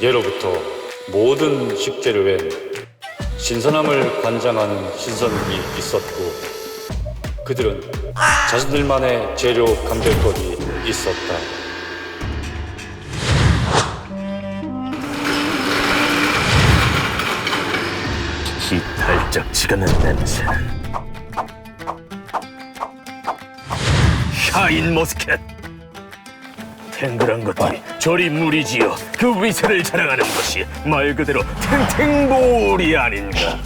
예로부터 모든 식재료엔 신선함을 관장하는 신선이 있었고 그들은 자신들만의 재료 감별법이 있었다. 이 달짝지근한 냄새. 샤인 머스켓. 탱글한 것들이 저리 물이지요. 그 위세를 자랑하는 것이 말 그대로 탱탱볼이 아닌가.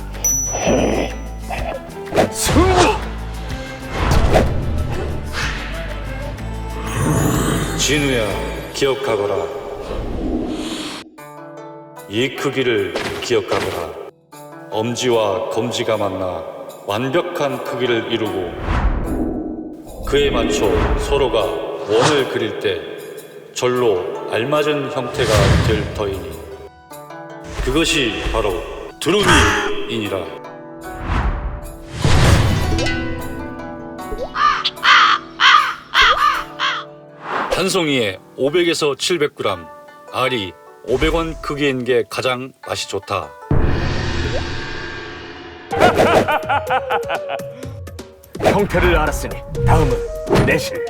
승부! 진우야, 기억하거라. 이 크기를 기억하거라. 엄지와 검지가 만나 완벽한 크기를 이루고 그에 맞춰 서로가 원을 그릴 때 절로 알맞은 형태가 될 터이니 그것이 바로 두루미이니라. 한 송이에 500에서 700g, 알이 500원 크기인 게 가장 맛이 좋다. 형태를 알았으니 다음은 내실.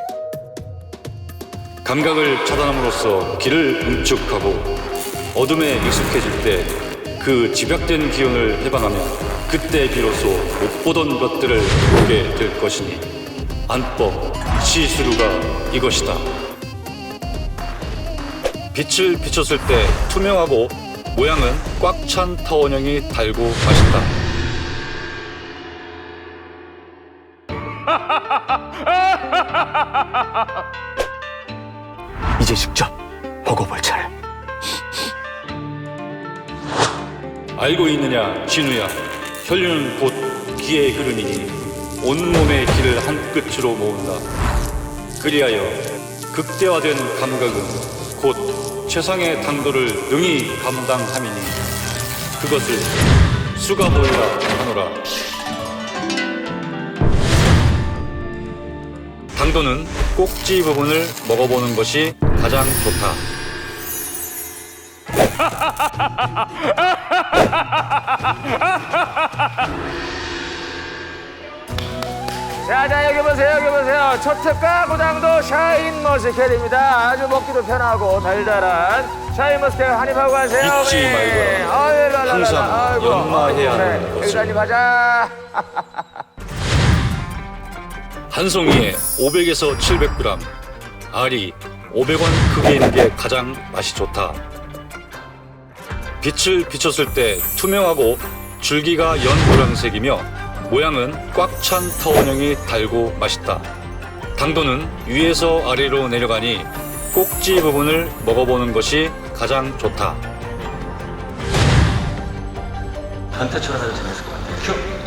감각을 차단함으로써 길을 응축하고 어둠에 익숙해질 때 그 집약된 기운을 해방하면 그때 비로소 못 보던 것들을 보게 될 것이니 안법 시수루가 이것이다. 빛을 비췄을 때 투명하고 모양은 꽉 찬 타원형이 달고 맛있다. 이제 직접 먹어볼 차례. 알고 있느냐 진우야? 혈류는 곧 기에 흐르니 온몸의 기를 한 끝으로 모은다. 그리하여 극대화된 감각은 곧 최상의 당도를 능히 감당함이니 그것을 수가 보이라 하노라. 당도는 꼭지 부분을 먹어보는 것이 가장 좋다 자, 자, 여기 보세요, 여기 보세요. 첫 특가 고당도 샤인 머스켓입니다. 아주 먹기도 편하고 달달한 샤인 머스켓 한입하고 가세요. 잊지. 말거라. 아유. 항상 아이고, 연마해야 하는 그래, 것을. 여기서 한입 하자. 한 송이에 500에서 700g, 알이 500원 크기인 게 가장 맛이 좋다. 빛을 비췄을 때 투명하고 줄기가 연 노란색이며 모양은 꽉 찬 타원형이 달고 맛있다. 당도는 위에서 아래로 내려가니 꼭지 부분을 먹어보는 것이 가장 좋다. 단타처럼 해도 재밌을 것 같아요. 큐!